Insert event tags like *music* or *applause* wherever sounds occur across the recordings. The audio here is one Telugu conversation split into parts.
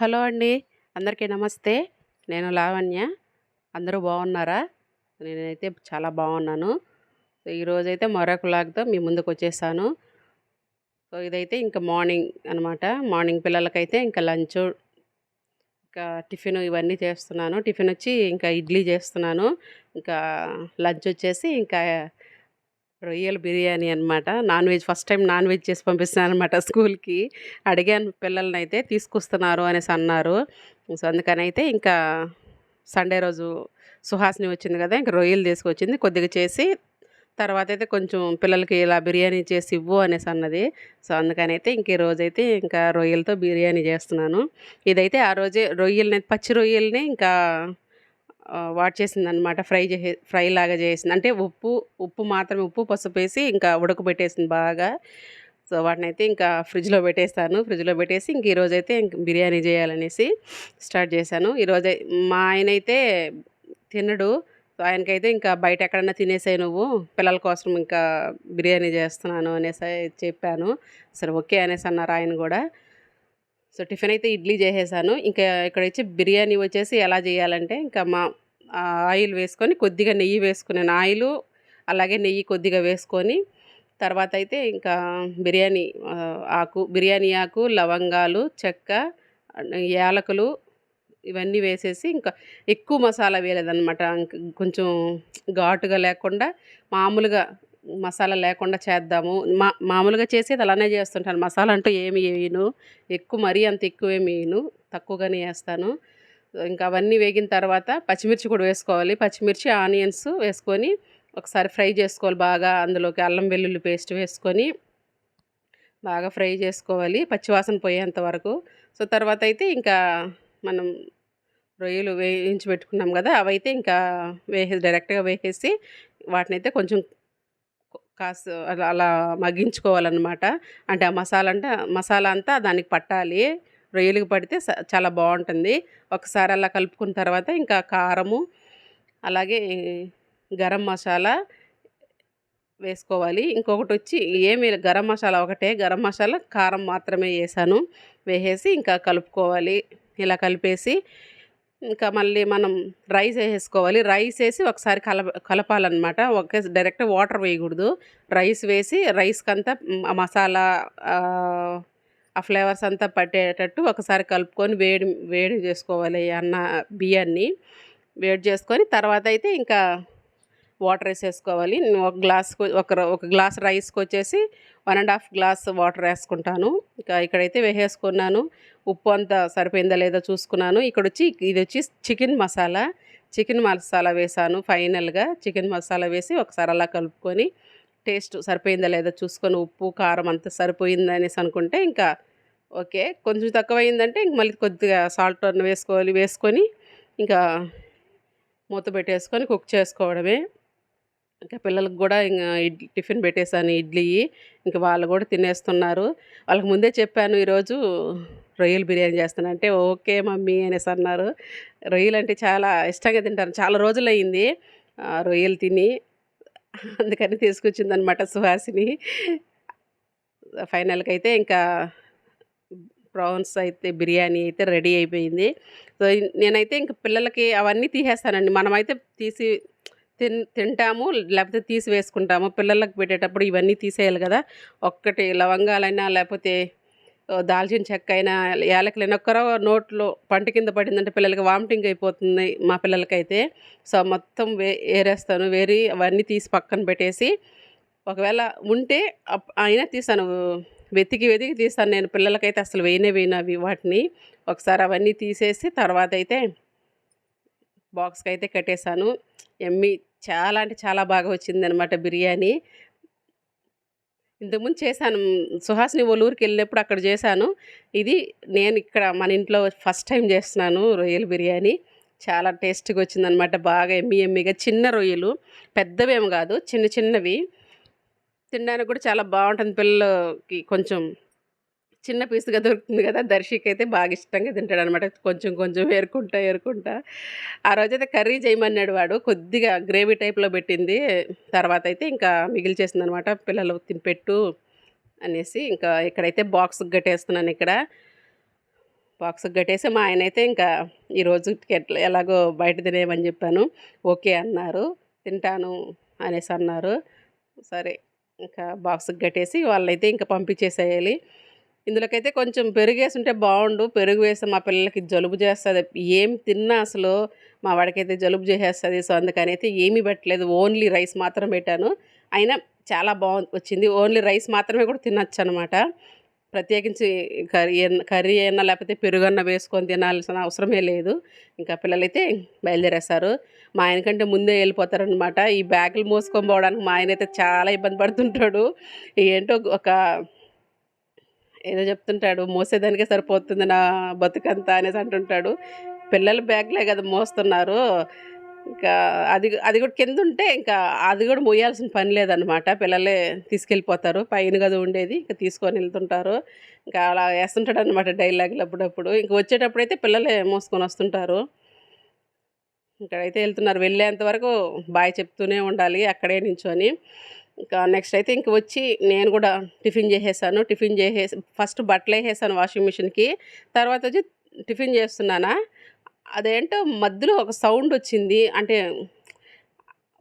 హలో అండి. అందరికీ నమస్తే. నేను లావణ్య. అందరూ బాగున్నారా? నేనైతే చాలా బాగున్నాను. సో ఈరోజైతే మరొక లాగ్తో మీ ముందుకు వచ్చేసాను. సో ఇదైతే ఇంకా మార్నింగ్ అనమాట మార్నింగ్ పిల్లలకైతే ఇంకా లంచ్ ఇంకా టిఫిన్ ఇవన్నీ చేస్తున్నాను. టిఫిన్ వచ్చి ఇంకా ఇడ్లీ చేస్తున్నాను. ఇంకా లంచ్ వచ్చేసి ఇంకా రొయ్యల బిర్యానీ అనమాట non veg first time non veg చేసి పంపిస్తున్నాను అనమాట స్కూల్కి. అడిగాను పిల్లల్ని అయితే తీసుకొస్తున్నారు అనేసి అన్నారు. సో అందుకని అయితే ఇంకా సండే రోజు సుహాసిని వచ్చింది కదా ఇంకా రొయ్యలు తీసుకొచ్చింది కొద్దిగా చేసి తర్వాత అయితే కొంచెం పిల్లలకి ఇలా బిర్యానీ చేసి ఇవ్వు అనేసి అన్నది. సో అందుకని అయితే ఇంక ఈ రోజైతే ఇంకా రొయ్యలతో బిర్యానీ చేస్తున్నాను. ఇదైతే ఆ రోజే రొయ్యలని పచ్చి రొయ్యల్ని ఇంకా వాట్ చేసింది అనమాట ఫ్రై చేసే ఫ్రై లాగా చేసింది. అంటే ఉప్పు ఉప్పు మాత్రమే ఉప్పు పసుపు వేసి ఇంకా ఉడకబెట్టేసింది బాగా. సో వాటిని అయితే ఇంకా ఫ్రిడ్జ్లో పెట్టేస్తాను. ఫ్రిడ్జ్లో పెట్టేసి ఇంక ఈరోజు అయితే ఇంక బిర్యానీ చేయాలనేసి స్టార్ట్ చేశాను. ఈరోజు మా ఆయన అయితే తినడు. సో ఆయనకైతే ఇంకా బయట ఎక్కడన్నా తినేసాయి నువ్వు. పిల్లల కోసం ఇంకా బిర్యానీ చేస్తున్నాను అనేసి చెప్పాను. సరే ఓకే అనేసి అన్నారు ఆయన కూడా. సో టిఫిన్ అయితే ఇడ్లీ చేసేసాను. ఇంకా ఇక్కడ వచ్చి బిర్యానీ వచ్చేసి ఎలా చేయాలంటే ఇంకా మా ఆయిల్ వేసుకొని కొద్దిగా నెయ్యి వేసుకున్నాను ఆయిల్ అలాగే నెయ్యి కొద్దిగా వేసుకొని తర్వాత అయితే ఇంకా బిర్యానీ ఆకు బిర్యానీ ఆకు లవంగాలు చెక్క యాలకులు ఇవన్నీ వేసేసి ఇంకా ఎక్కువ మసాలా వేయలేదన్నమాట. కొంచెం ఘాటుగా లేకుండా మామూలుగా మసాలా లేకుండా చేద్దాము. మా మామూలుగా చేసేది అలానే చేస్తుంటాను. మసాలా అంటూ ఏమి వేయను. ఎక్కువ మరీ అంత ఎక్కువ ఏమి వేయను. తక్కువగానే వేస్తాను. ఇంకా అవన్నీ వేగిన తర్వాత పచ్చిమిర్చి కూడా వేసుకోవాలి. పచ్చిమిర్చి ఆనియన్స్ వేసుకొని ఒకసారి ఫ్రై చేసుకోవాలి బాగా. అందులోకి అల్లం వెల్లుల్లి పేస్ట్ వేసుకొని బాగా ఫ్రై చేసుకోవాలి పచ్చివాసన పోయేంత వరకు. సో తర్వాత అయితే ఇంకా మనం రొయ్యలు వేయించి పెట్టుకున్నాం కదా అవైతే ఇంకా వేసేసి డైరెక్ట్గా వేసేసి వాటిని అయితే కొంచెం కాస్త అలా అలా మగ్గించుకోవాలన్నమాట. అంటే ఆ మసాలా అంటే మసాలా అంతా దానికి పట్టాలి. రొయ్యలకు పడితే చాలా బాగుంటుంది. ఒకసారి అలా కలుపుకున్న తర్వాత ఇంకా కారము అలాగే గరం మసాలా వేసుకోవాలి. ఇంకొకటి వచ్చి ఏమి గరం మసాలా ఒకటే. గరం మసాలా కారం మాత్రమే వేసాను. వేసేసి ఇంకా కలుపుకోవాలి. ఇలా కలిపేసి ఇంకా మళ్ళీ మనం రైస్ వేసేసుకోవాలి. రైస్ వేసి ఒకసారి కల కలపాలన్నమాట. ఒకే డైరెక్ట్ వాటర్ వేయకూడదు. రైస్ వేసి రైస్కి అంతా మసాలా ఆ ఫ్లేవర్స్ అంతా పట్టేటట్టు ఒకసారి కలుపుకొని వేడి వేడి చేసుకోవాలి అన్న బియ్యాన్ని. వేడి చేసుకొని తర్వాత అయితే ఇంకా వాటర్ వేసేసుకోవాలి. ఒక గ్లాస్ ఒక ఒక గ్లాస్ రైస్కి వచ్చేసి one and half glass water వేసుకుంటాను. ఇంకా ఇక్కడైతే వేసేసుకున్నాను. ఉప్పు అంతా సరిపోయిందా లేదా చూసుకున్నాను. ఇక్కడ వచ్చి ఇది వచ్చి చికెన్ మసాలా. చికెన్ మసాలా వేసాను ఫైనల్గా. చికెన్ మసాలా వేసి ఒకసారి అలా కలుపుకొని టేస్ట్ సరిపోయిందా లేదా చూసుకొని ఉప్పు కారం అంతా సరిపోయింది అనేసి అనుకుంటే ఇంకా ఓకే. కొంచెం తక్కువ అయిందంటే ఇంక మళ్ళీ కొద్దిగా సాల్ట్ వేసుకోవాలి. వేసుకొని ఇంకా మూత పెట్టేసుకొని కుక్ చేసుకోవడమే. ఇంకా పిల్లలకు కూడా ఇంకా ఇడ్లీ టిఫిన్ పెట్టేశాను ఇడ్లీ ఇంకా వాళ్ళు కూడా తినేస్తున్నారు. వాళ్ళకి ముందే చెప్పాను ఈరోజు రొయ్యలు బిర్యానీ చేస్తాను అంటే ఓకే మమ్మీ అనేసి అన్నారు. రొయ్యలు అంటే చాలా ఇష్టంగా తింటారు. చాలా రోజులు అయింది రొయ్యలు తిని అందుకని తీసుకొచ్చింది అనమాట సుహాసిని. ఫైనల్కి అయితే ఇంకా ప్రాన్స్ అయితే బిర్యానీ అయితే రెడీ అయిపోయింది. సో నేనైతే ఇంకా పిల్లలకి అవన్నీ తీసేస్తానండి. మనమైతే తీసి తిన్ తింటాము లేకపోతే తీసి వేసుకుంటాము. పిల్లలకు పెట్టేటప్పుడు ఇవన్నీ తీసేయాలి కదా. ఒక్కటి లవంగాలైనా లేకపోతే దాల్చిన చెక్క అయినా యాలకులైనా ఒక్కరో నోట్లో పంట కింద పడిందంటే పిల్లలకి వామిటింగ్ అయిపోతుంది మా పిల్లలకైతే. సో మొత్తం వే ఏరేస్తాను వేరి అవన్నీ తీసి పక్కన పెట్టేసి ఒకవేళ ఉంటే అయినా తీసాను వెతికి వెతికి తీస్తాను నేను. పిల్లలకైతే అసలు వేయనే వేయినవి వాటిని. ఒకసారి అవన్నీ తీసేసి తర్వాత అయితే బాక్స్కి అయితే కట్టేశాను. ఎమ్మి చాలా అంటే చాలా బాగా వచ్చిందనమాట బిర్యానీ. ఇంతకుముందు చేశాను. సుహాస్ని ఊరికి వెళ్ళినప్పుడు అక్కడ చేశాను. ఇది నేను ఇక్కడ మన ఇంట్లో ఫస్ట్ టైం చేస్తున్నాను రొయ్యల బిర్యానీ. చాలా టేస్ట్గా వచ్చిందనమాట బాగా ఎమ్మి ఎమ్మిగా చిన్న రొయ్యలు. పెద్దవేమో కాదు. చిన్న చిన్నవి. తినడానికి కూడా చాలా బాగుంటుంది పిల్లలకి కొంచెం చిన్న పీసుగా దొరుకుతుంది కదా! దర్శికి అయితే బాగా ఇష్టంగా తింటాడు అనమాట కొంచెం కొంచెం ఏరుకుంటా ఏరుకుంటా. ఆ రోజైతే కర్రీ చేయమన్నాడు వాడు. కొద్దిగా గ్రేవీ టైప్లో పెట్టింది. తర్వాత అయితే ఇంకా మిగిలిచేసింది అనమాట పిల్లలు తినిపెట్టు అనేసి ఇంకా ఇక్కడైతే బాక్స్ కట్టేస్తున్నాను ఇక్కడ. బాక్స్కి కట్టేసి మా ఆయన అయితే ఇంకా ఈరోజు ఎట్లా ఎలాగో బయట తినేయమని చెప్పాను. ఓకే అన్నారు. తింటాను అనేసి అన్నారు. సరే ఇంకా బాక్స్కి కట్టేసి వాళ్ళైతే ఇంకా పంపించేసేయాలి. ఇందులోకైతే కొంచెం పెరుగు వేసి ఉంటే బాగుండు పెరుగు వేస్తే మా పిల్లలకి జలుబు చేస్తుంది. ఏం తిన్నా అసలు మా వాడికైతే జలుబు చేసేస్తుంది. సో అందుకని అయితే ఏమీ పెట్టలేదు. ఓన్లీ రైస్ మాత్రం పెట్టాను. అయినా చాలా బాగుంది వచ్చింది. ఓన్లీ రైస్ మాత్రమే కూడా తినచ్చు అనమాట ప్రత్యేకించి కర్రీ కర్రీ అయినా లేకపోతే పెరుగన్న వేసుకొని తినాల్సిన అవసరమే లేదు. ఇంకా పిల్లలైతే బయలుదేరేస్తారు. మా ఆయనకంటే ముందే వెళ్ళిపోతారనమాట. ఈ బ్యాగులు మోసుకొని పోవడానికి మా ఆయన అయితే చాలా ఇబ్బంది పడుతుంటాడు. ఏంటో ఒక ఏదో చెప్తుంటాడు మోసేదానికే సరిపోతుంది నా బతుకంతా అనేసి అంటుంటాడు. పిల్లల బ్యాగ్లే కదా మోస్తున్నారు. ఇంకా అది అది కూడా కింద ఉంటే ఇంకా అది కూడా మోయాల్సిన పని లేదనమాట పిల్లలే తీసుకెళ్ళిపోతారు. పైన కదా ఉండేది ఇంకా తీసుకొని వెళ్తుంటారు. ఇంకా అలా వేస్తుంటాడు అనమాట డైలాగులు అప్పుడప్పుడు. ఇంక వచ్చేటప్పుడు అయితే పిల్లలే మోసుకొని వస్తుంటారు. ఇక్కడైతే వెళ్తున్నారు. వెళ్ళేంత వరకు బాయ్ చెప్తూనే ఉండాలి అక్కడే నించొని. ఇంకా నెక్స్ట్ అయితే ఇంక వచ్చి నేను కూడా టిఫిన్ చేసేసాను. టిఫిన్ చేసేసి ఫస్ట్ బట్టలు వేసేసాను వాషింగ్ మిషన్కి తర్వాత వచ్చి టిఫిన్ చేస్తున్నానా? అదేంటో మధ్యలో ఒక సౌండ్ వచ్చింది. అంటే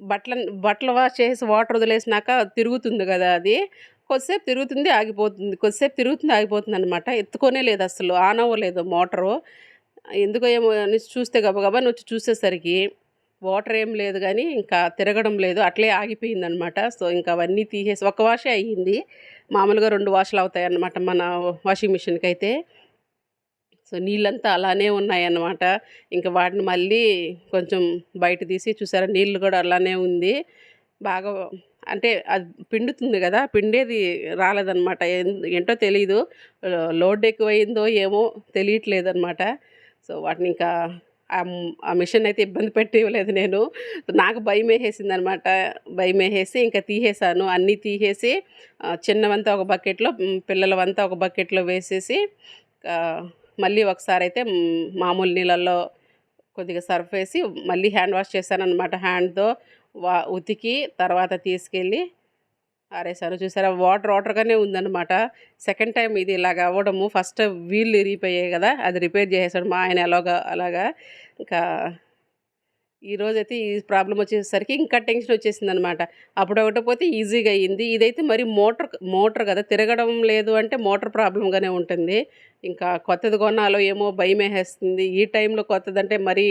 బట్టల బట్టలు వాష్ చేసి వాటర్ వదిలేసినాక తిరుగుతుంది కదా అది. కొద్దిసేపు తిరుగుతుంది ఆగిపోతుంది. కొద్దిసేపు తిరుగుతుంది ఆగిపోతుంది అనమాట ఎత్తుకోనే లేదు అసలు. ఆన్ అవ్వలేదు మోటరు ఎందుకో ఏమో అని చూస్తే గబగబా వచ్చి చూసేసరికి వాటర్ ఏం లేదు కానీ ఇంకా తిరగడం లేదు. అట్లే ఆగిపోయింది అనమాట సో ఇంకా అవన్నీ తీసేసి ఒక వాషే అయ్యింది. మామూలుగా రెండు వాషలు అవుతాయి అన్నమాట మన వాషింగ్ మిషన్కి అయితే సో నీళ్ళంతా అలానే ఉన్నాయన్నమాట. ఇంకా వాటిని మళ్ళీ కొంచెం బయట తీసి చూసారా? నీళ్ళు కూడా అలానే ఉంది. బాగా అంటే అది పిండుతుంది కదా? పిండేది రాలేదన్నమాట. ఏంటో తెలియదు లోడ్ ఎక్కువైందో ఏమో తెలియట్లేదు అనమాట సో వాటిని ఇంకా ఆ మిషన్ అయితే ఇబ్బంది పెట్టేయలేదు నేను. నాకు భయం వేసేసింది అనమాట భయం వేసేసి ఇంకా తీసేసాను అన్నీ తీసేసి చిన్నవంతా ఒక బకెట్లో పిల్లలవంతా ఒక బకెట్లో వేసేసి మళ్ళీ ఒకసారి అయితే మామూలు నీళ్ళల్లో కొద్దిగా సర్ఫ్ వేసి మళ్ళీ హ్యాండ్ వాష్ చేశాను అనమాట హ్యాండ్తో. వా ఉతికి తర్వాత తీసుకెళ్ళి ఆరేసాను చూసారా వాటర్ వాటర్గానే ఉందన్నమాట. సెకండ్ టైం ఇది ఇలాగ అవ్వడము. ఫస్ట్ వీళ్ళు ఇరిగిపోయాయి కదా అది రిపేర్ చేసేసాడు మా ఆయన ఎలాగా అలాగా. ఇంకా ఈరోజైతే ఈ ప్రాబ్లం వచ్చేసరికి ఇంకా టెన్షన్ వచ్చేసింది అనమాట అప్పుడు ఒకటి పోతే ఈజీగా అయ్యింది. ఇదైతే మరి మోటార్ మోటార్ కదా తిరగడం లేదు అంటే మోటార్ ప్రాబ్లంగానే ఉంటుంది. ఇంకా కొత్తది కొనాలో ఏమో భయం వేసేస్తుంది. ఈ టైంలో కొత్తదంటే మరీ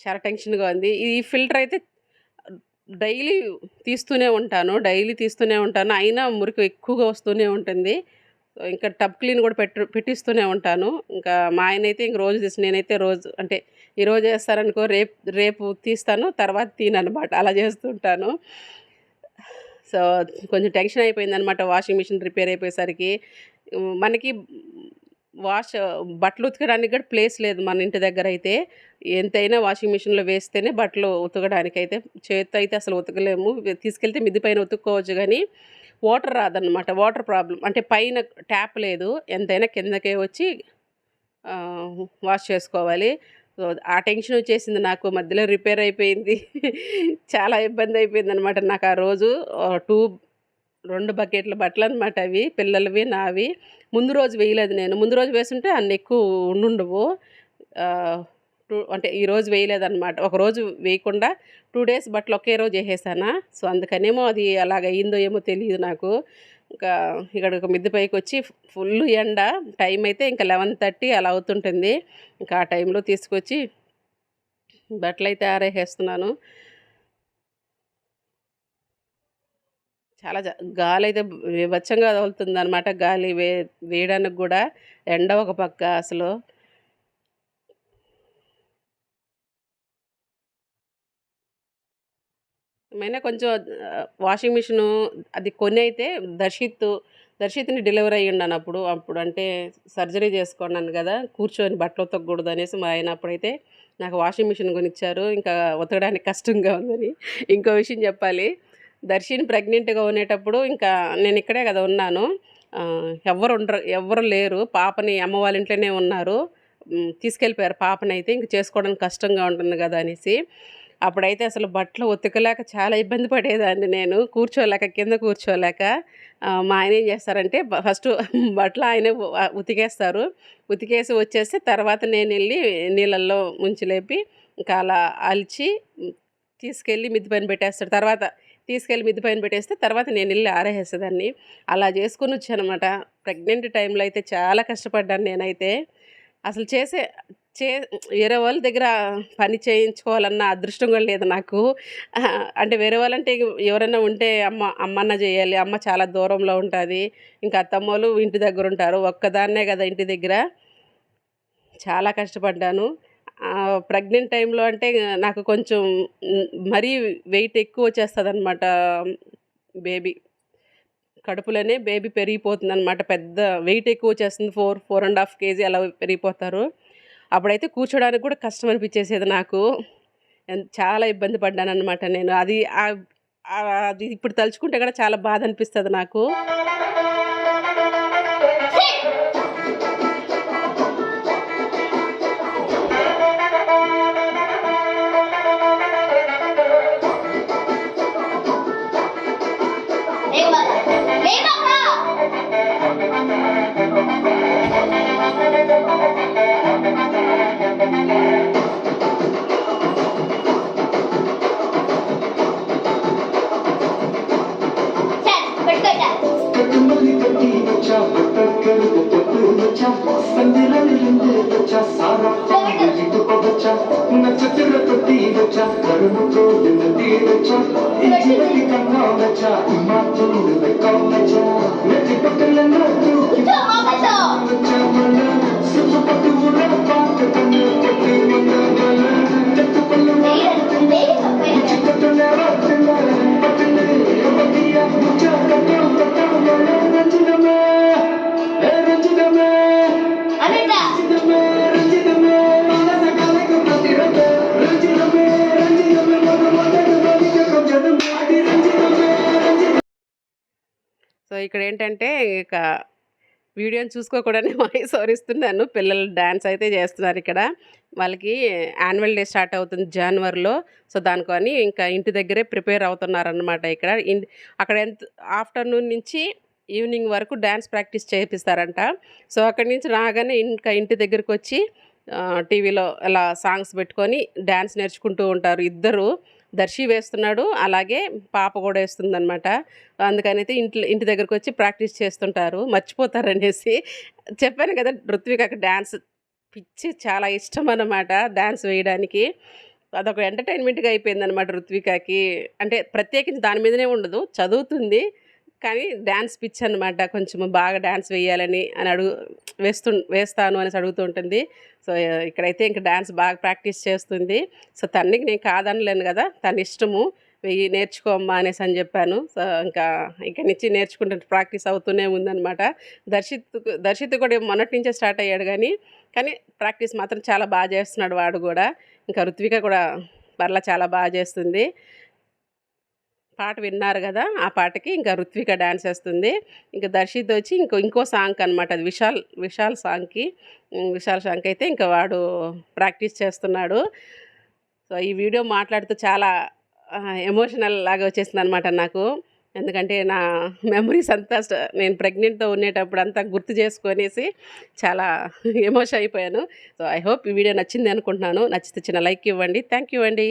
చాలా టెన్షన్గా ఉంది. ఈ ఫిల్టర్ అయితే డైలీ తీస్తూనే ఉంటాను డైలీ తీస్తూనే ఉంటాను. అయినా మురికి ఎక్కువగా వస్తూనే ఉంటుంది. ఇంకా టబ్ క్లీన్ కూడా పెట్టు పెట్టిస్తూనే ఉంటాను. ఇంకా మా ఆయన అయితే ఇంక రోజు తీసి నేనైతే రోజు అంటే ఈరోజు చేస్తారనుకో రేపు రేపు తీస్తాను తర్వాత తీనమాట అలా చేస్తుంటాను. సో కొంచెం టెన్షన్ అయిపోయిందనమాట వాషింగ్ మిషన్ రిపేర్ అయిపోయేసరికి. మనకి వాష్ బట్టలు ఉతకడానికి కూడా ప్లేస్ లేదు మన ఇంటి దగ్గర అయితే. ఎంతైనా వాషింగ్ మిషన్లో వేస్తేనే బట్టలు ఉతకడానికి అయితే చేతితో అయితే అసలు ఉతకలేము. తీసుకెళ్తే మిద్ది పైన ఉతుక్కోవచ్చు కానీ వాటర్ రాదనమాట వాటర్ ప్రాబ్లం అంటే పైన ట్యాప్ లేదు. ఎంతైనా కిందకే వచ్చి వాష్ చేసుకోవాలి. ఆ టెన్షన్ వచ్చేసింది నాకు. మధ్యలో రిపేర్ అయిపోయింది. *laughs* చాలా ఇబ్బంది అయిపోయింది అనమాట నాకు ఆ రోజు. టూ రెండు బకెట్ల బట్టలు అనమాట అవి పిల్లలవి నావి. ముందు రోజు వేయలేదు నేను. ముందు రోజు వేసుంటే అన్ని ఎక్కువ ఉండుండవు. టూ అంటే ఈరోజు వేయలేదన్నమాట. ఒకరోజు వేయకుండా టూ డేస్ బట్టలు ఒకే రోజు వేసేసానా. సో అందుకనేమో అది అలాగ అయిందో ఏమో తెలియదు నాకు. ఇంకా ఇక్కడ ఒక మిద్దె పైకి వచ్చి ఫుల్ ఎండ. టైం అయితే ఇంకా లెవెన్ థర్టీ అలా అవుతుంటుంది. ఇంకా ఆ టైంలో తీసుకొచ్చి బట్టలు అయితే ఆరేసేస్తున్నాను. చాలా గాలి అయితే విభత్సంగా తగులుతుంది అనమాట గాలి వే వేయడానికి కూడా. ఎండ ఒక పక్క అసలు. ఏమైనా కొంచెం వాషింగ్ మిషను అది కొని అయితే దర్శిత్ దర్శిత్ని డెలివరీ అయ్యి ఉన్నాను అప్పుడు అప్పుడు అంటే సర్జరీ చేసుకున్నాను కదా కూర్చొని బట్టలు ఉతకకూడదు అనేసి మా ఆయన అప్పుడైతే నాకు వాషింగ్ మిషన్ కొనిచ్చారు. ఇంకా ఉతకడానికి కష్టంగా ఉందని. ఇంకో విషయం చెప్పాలి. దర్శిని ప్రెగ్నెంట్గా ఉండేటప్పుడు ఇంకా నేను ఇక్కడే కదా ఉన్నాను. ఎవరు ఉండరు ఎవరు లేరు. పాపని అమ్మ వాళ్ళ ఇంట్లోనే ఉన్నారు. తీసుకెళ్ళిపోయారు పాపనైతే. ఇంక చేసుకోవడానికి కష్టంగా ఉంటుంది కదా అనేసి. అప్పుడైతే అసలు బట్టలు ఉతకలేక చాలా ఇబ్బంది పడేదాన్ని నేను. కూర్చోలేక కింద కూర్చోలేక. మా ఆయన ఏం చేస్తారంటే ఫస్ట్ బట్టలు ఆయనే ఉతికేస్తారు. ఉతికేసి వచ్చేస్తే తర్వాత నేను వెళ్ళి నీళ్ళల్లో ముంచి లేపి ఇంకా అలా అలిచి తీసుకెళ్ళి మిద్ది పైన పెట్టేస్తాడు. తర్వాత తీసుకెళ్ళి మిద్ది పైన పెట్టేస్తే తర్వాత నేను వెళ్ళి ఆరేసేదాన్ని. అలా చేసుకుని వచ్చానమాట. ప్రెగ్నెంట్ టైంలో అయితే చాలా కష్టపడ్డాను నేనైతే. అసలు చేసే చే వేరే వాళ్ళ దగ్గర పని చేయించుకోవాలన్న అదృష్టం కూడా లేదు నాకు. అంటే వేరే వాళ్ళంటే ఎవరైనా ఉంటే అమ్మ అమ్మన్న చేయాలి. అమ్మ చాలా దూరంలో ఉంటుంది. ఇంకా అత్తమ్మలు ఇంటి దగ్గర ఉంటారు. ఒక్కదాన్నే కదా ఇంటి దగ్గర. చాలా కష్టపడ్డాను. ప్రెగ్నెంట్ టైంలో అంటే నాకు కొంచెం మరీ వెయిట్ ఎక్కువ వచ్చేస్తుంది అనమాట బేబీ. కడుపులోనే బేబీ పెరిగిపోతుంది అనమాట పెద్ద వెయిట్ ఎక్కువ వచ్చేస్తుంది four four and half K G అలా పెరిగిపోతారు. అప్పుడైతే కూర్చోడానికి కూడా కష్టం అనిపించేసేది నాకు. చాలా ఇబ్బంది పడ్డాను అనమాట నేను. అది అది ఇప్పుడు తలుచుకుంటే కూడా చాలా బాధ అనిపిస్తుంది నాకు. வச்சா சந்திரனிலிருந்து வச்சா சாரா இது வச்சா நட்சத்திர தொட்டி வச்சா கரும்பு நதி வச்சா இஞ்சிவலி கண்ணா வச்சா உமா தூண்டு வைக்கம் வச்சா நெத்தி பக்கல தூக்கி வச்சா சுத்து பட்டு உள்ள பார்க்க கண்ணு தொட்டு ఏంటంటే ఇక వీడియోని చూసుకోకూడనే *laughs* వాయిస్ ఓరిస్తున్నాను. పిల్లలు డ్యాన్స్ అయితే చేస్తున్నారు ఇక్కడ. వాళ్ళకి యాన్యువల్ డే స్టార్ట్ అవుతుంది జనవరిలో. సో దానికని ఇంకా ఇంటి దగ్గరే ప్రిపేర్ అవుతున్నారనమాట ఇక్కడ. అక్కడ ఎంత ఆఫ్టర్నూన్ నుంచి ఈవినింగ్ వరకు డ్యాన్స్ ప్రాక్టీస్ చేపిస్తారంట. సో అక్కడి నుంచి రాగానే ఇంకా ఇంటి దగ్గరికి వచ్చి టీవీలో అలా సాంగ్స్ పెట్టుకొని డ్యాన్స్ నేర్చుకుంటూ ఉంటారు ఇద్దరు. దర్శి వేస్తున్నాడు. అలాగే పాప కూడా వేస్తుందనమాట అందుకనైతే ఇంట్లో ఇంటి దగ్గరకు వచ్చి ప్రాక్టీస్ చేస్తుంటారు. మర్చిపోతారు అనేసి చెప్పాను కదా ఋత్వికకి డ్యాన్స్ పిచ్చి చాలా ఇష్టం అన్నమాట డ్యాన్స్ వేయడానికి. అదొక ఎంటర్టైన్మెంట్గా అయిపోయిందనమాట ఋత్వికకి. అంటే ప్రత్యేకించి దాని మీదనే ఉండదు చదువుతుంది. కానీ డ్యాన్స్ పిచ్ అనమాట కొంచెం బాగా డ్యాన్స్ వేయాలని అని అడుగు వేస్తు వేస్తాను అనేసి అడుగుతూ ఉంటుంది. సో ఇక్కడైతే ఇంకా డ్యాన్స్ బాగా ప్రాక్టీస్ చేస్తుంది. సో తనకి నేను కాదనలేను కదా తన ఇష్టము. వెయ్యి నేర్చుకోమ్మా అనేసి అని చెప్పాను. సో ఇంకా ఇక్కడి నుంచి నేర్చుకుంటే ప్రాక్టీస్ అవుతూనే ఉందనమాట దర్శిత్ దర్శిత్ కూడా మొన్నటి నుంచే స్టార్ట్ అయ్యాడు కానీ కానీ ప్రాక్టీస్ మాత్రం చాలా బాగా చేస్తున్నాడు వాడు కూడా. ఇంకా ఋత్విక కూడా పర్లా చాలా బాగా చేస్తుంది. పాట విన్నారు కదా ఆ పాటకి ఇంకా రుత్విక డ్యాన్స్ వేస్తుంది. ఇంకా దర్శిత్ వచ్చి ఇంకో ఇంకో సాంగ్ అనమాట అది విశాల్ విశాల్ సాంగ్కి. విశాల్ సాంగ్కి అయితే ఇంకా వాడు ప్రాక్టీస్ చేస్తున్నాడు. సో ఈ వీడియో మాట్లాడుతూ చాలా ఎమోషనల్ లాగా వచ్చేసింది అనమాట నాకు. ఎందుకంటే నా మెమరీస్ అంతా నేను ప్రెగ్నెంట్తో ఉండేటప్పుడు అంతా గుర్తు చేసుకొనేసి చాలా ఎమోషన్ అయిపోయాను. సో ఐ హోప్ ఈ వీడియో నచ్చింది అనుకుంటున్నాను. నచ్చితే చిన్న లైక్ ఇవ్వండి. థ్యాంక్ యూ అండి.